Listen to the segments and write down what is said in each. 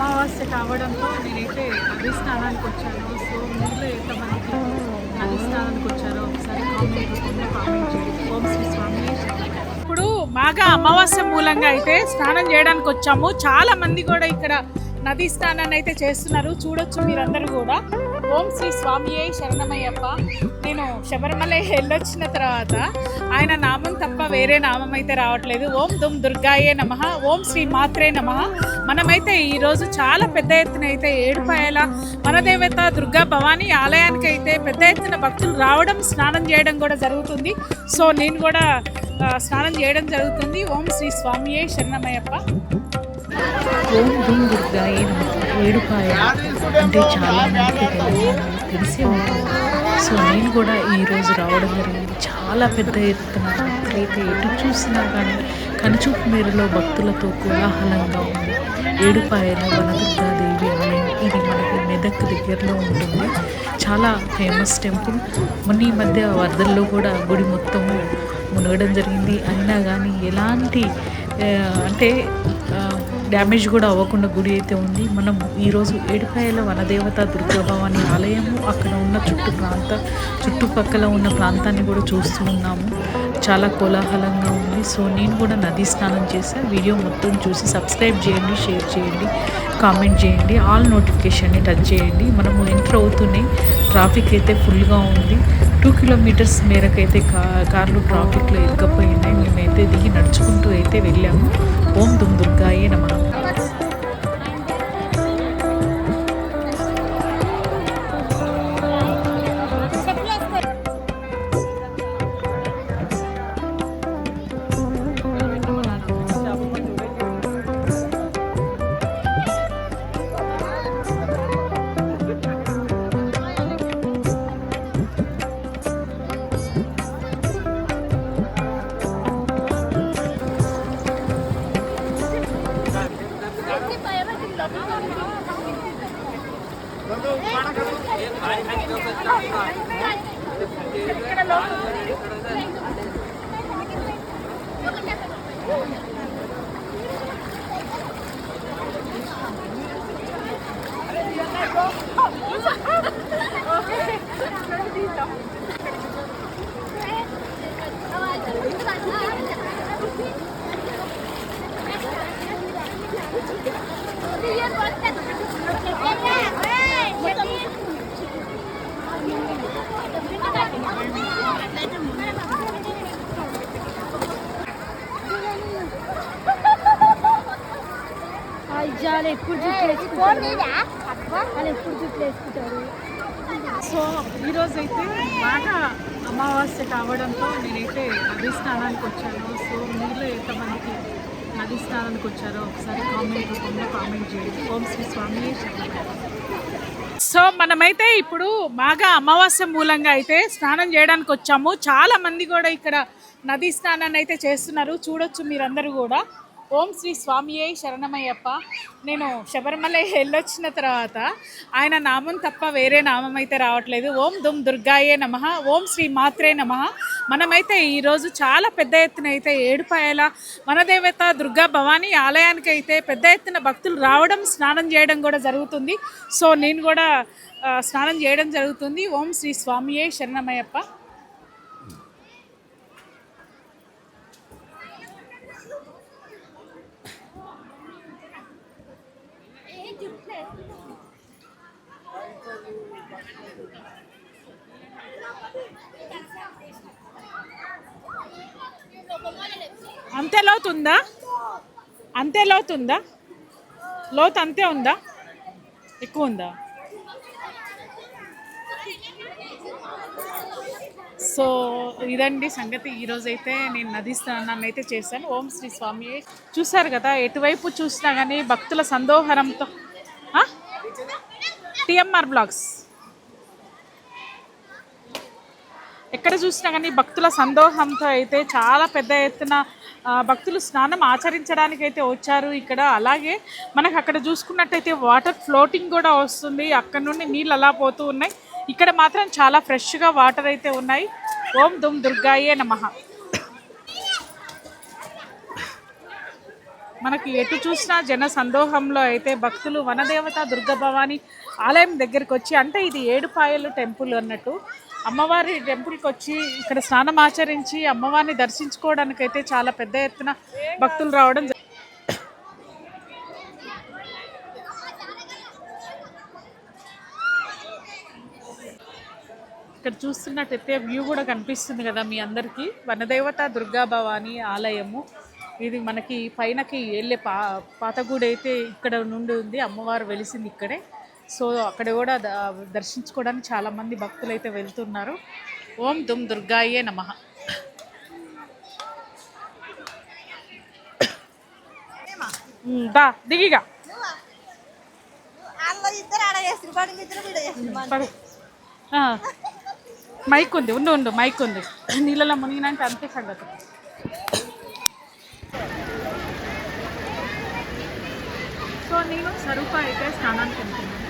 అమావాస్య కావడంతో నేనైతే నది స్నానానికి వచ్చాను. సో మీలో ఎంతమందికి నది స్నానానికి వచ్చారో ఒకసారి కామెంట్ రూపంలో కామెంట్ చేయండి. ఓం శ్రీ స్వామి. ఇప్పుడు బాగా అమావాస్య మూలంగా అయితే స్నానం చేయడానికి వచ్చాము. చాలా మంది కూడా ఇక్కడ నదీ స్నానాన్ని అయితే చేస్తున్నారు. చూడొచ్చు మీరందరూ కూడా. ఓం శ్రీ స్వామి శరణమయ్యప్ప. నేను శబరిమల వెళ్ళొచ్చిన తర్వాత ఆయన నామం తప్ప వేరే నామం అయితే రావట్లేదు. ఓం దుమ్ దుర్గాయే నమ. ఓం శ్రీ మాత్రే నమ. మనమైతే ఈరోజు చాలా పెద్ద ఎత్తున అయితే ఏడుపాయల వనదేవత దుర్గా భవానీ ఆలయానికి అయితే పెద్ద ఎత్తున భక్తులు రావడం స్నానం చేయడం కూడా జరుగుతుంది. సో నేను కూడా స్నానం చేయడం జరుగుతుంది. ఓం శ్రీ స్వామియే శరణమయ్యప్ప. ఓం దుమ్ దుర్గాయే ఏడుపాయ అంటే చాలా మందికి తెలిసే ఉంటుంది. సో నేను కూడా ఈరోజు రావడం జరిగింది. చాలా పెద్ద ఎత్తున అయితే ఎటు చూసినా కానీ కనుచూపు మేరలో భక్తులతో కోలాహలంగా ఉంది. ఏడుపాయల వనదుర్గాదేవి ఆలయం. ఇది మనకి మెదక్ దగ్గరలో ఉంటుంది. చాలా ఫేమస్ టెంపుల్. మొన్న ఈ మధ్య వరదల్లో కూడా గుడి మొత్తము మునగడం జరిగింది. అయినా కానీ ఎలాంటి అంటే డ్యామేజ్ కూడా అవ్వకుండా గుడి అయితే ఉంది. మనం ఈరోజు ఏడుపాయల వనదేవత దుర్గాభవాని ఆలయము అక్కడ ఉన్న చుట్టూ ప్రాంత చుట్టుపక్కల ఉన్న ప్రాంతాన్ని కూడా చూస్తూ ఉన్నాము. చాలా కోలాహలంగా ఉంది. సో నేను కూడా నదీ స్నానం చేసా. వీడియో మొత్తం చూసి సబ్స్క్రైబ్ చేయండి షేర్ చేయండి కామెంట్ చేయండి ఆల్ నోటిఫికేషన్ని టచ్ చేయండి. మనము ఎంటర్ అవుతూనే ట్రాఫిక్ అయితే ఫుల్గా ఉంది. టూ కిలోమీటర్స్ మేరకైతే కా కార్లు ట్రాఫిక్లో ఇరుకపోయినాయి మేమైతే దిగి నడుచుకుంటూ అయితే వెళ్ళాము. ఓం దుమ్ దుర్గాయే నమ. వాళ్ళు ఎప్పుడు వాళ్ళు ఎప్పుడు జుట్టు వేసుకుంటారు? సో ఈరోజు అయితే బాగా అమావాస్య కావడంతో నేనైతే నది స్నానానికి వచ్చాను. సో మీలో ఎంతమందికి నది స్నానానికి వచ్చారో ఒకసారి కామెంట్ రూపంలో కామెంట్ చేయండి. ఓం శ్రీ స్వామి సో మనమైతే ఇప్పుడు బాగా అమావాస్య మూలంగా అయితే స్నానం చేయడానికి వచ్చాము. చాలా మంది కూడా ఇక్కడ నది స్నానాన్ని అయితే చేస్తున్నారు. చూడొచ్చు మీరందరూ కూడా. ఓం శ్రీ స్వామియే శరణమయ్యప్ప. నేను శబరిమల వెళ్ళొచ్చిన తర్వాత ఆయన నామం తప్ప వేరే నామం అయితే రావట్లేదు. ఓం దుమ్ దుర్గాయే నమ. ఓం శ్రీ మాత్రే నమ. మనమైతే ఈరోజు చాలా పెద్ద ఎత్తున అయితే ఏడుపాయల వనదేవత దుర్గా భవానీ ఆలయానికి అయితే పెద్ద ఎత్తున భక్తులు రావడం స్నానం చేయడం కూడా జరుగుతుంది. సో నేను కూడా స్నానం చేయడం జరుగుతుంది. ఓం శ్రీ స్వామియే శరణమయ్యప్ప. అంతే లోతు ఉందా అంతే లోతు ఉందా లోతు అంతే ఉందా? ఎక్కువ ఉందా? సో ఇదండి సంగతి. ఈరోజైతే నేను నది స్నానాన్ని అయితే చేశాను. ఓం శ్రీ స్వామి చూసారు కదా ఎటువైపు చూసినా కానీ భక్తుల సందోహరంతో టిఎంఆర్ బ్లాగ్స్ ఎక్కడ చూసినా కానీ భక్తుల సందోహంతో అయితే చాలా పెద్ద ఎత్తున భక్తులు స్నానం ఆచరించడానికి అయితే వచ్చారు ఇక్కడ. అలాగే మనకు అక్కడ చూసుకున్నట్టయితే వాటర్ ఫ్లోటింగ్ కూడా వస్తుంది. అక్కడ నుండి నీళ్ళు అలా పోతూ ఉన్నాయి. ఇక్కడ మాత్రం చాలా ఫ్రెష్గా వాటర్ అయితే ఉన్నాయి. ఓం దుమ్ దుర్గాయే నమ. మనకి ఎటు చూసినా జన సందోహంలో అయితే భక్తులు వనదేవత దుర్గభవాని ఆలయం దగ్గరికి వచ్చి అంటే ఇది ఏడుపాయలు టెంపుల్ అన్నట్టు. అమ్మవారి టెంపుల్కి వచ్చి ఇక్కడ స్నానం ఆచరించి అమ్మవారిని దర్శించుకోవడానికి అయితే చాలా పెద్ద ఎత్తున భక్తులు రావడం ఇక్కడ చూస్తున్నట్టయితే వ్యూ కూడా కనిపిస్తుంది కదా మీ అందరికీ. వనదేవత దుర్గా భవాని ఆలయము. ఇది మనకి పైనకి వెళ్ళే పా పాతగూడైతే అయితే ఇక్కడ నుండి ఉంది. అమ్మవారు వెలిసింది ఇక్కడే. సో అక్కడ కూడా దర్శించుకోవడానికి చాలా మంది భక్తులు అయితే వెళ్తున్నారు. ఓం దుమ్ దుర్గాయే నమ. దా దిగిగా మైక్ ఉంది ఉండు ఉండు మైక్ ఉంది. నీళ్ళలో మునిగినంటే అంతే సంగతి. సో నేను స్వరూప అయితే స్నానానికి వెళ్తున్నాను.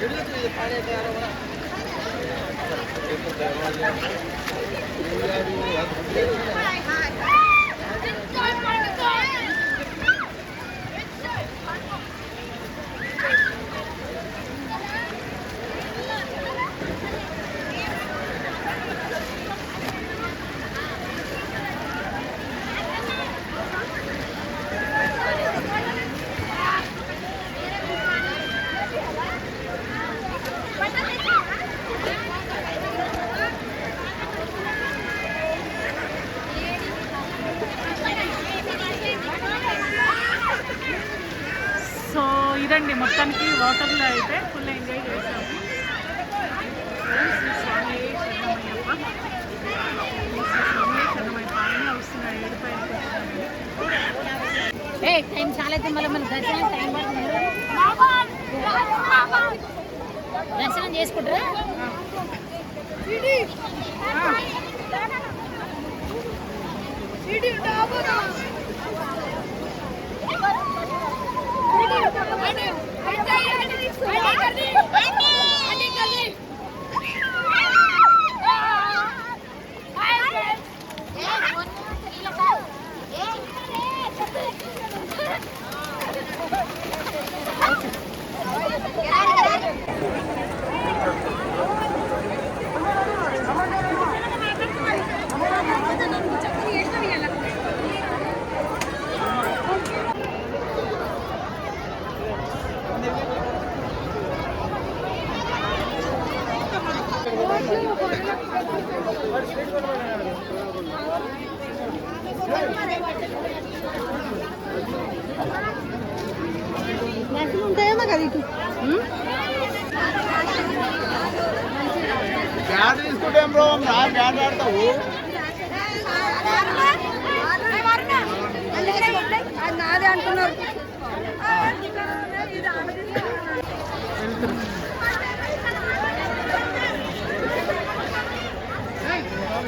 Thank you. ఇదండి మొత్తానికి వాటర్లో అయితే ఫుల్ ఎంజాయ్ చేస్తాము టైం మళ్ళీ దర్శనం టైం దర్శనం చేసుకుంటారా? करनी ఉంటాయేమో కదా ఇటు బ్యాట్ తీసుకుంటే బ్రో రా బ్యాట్ ఆడతావు. నాదే అంటున్నారు.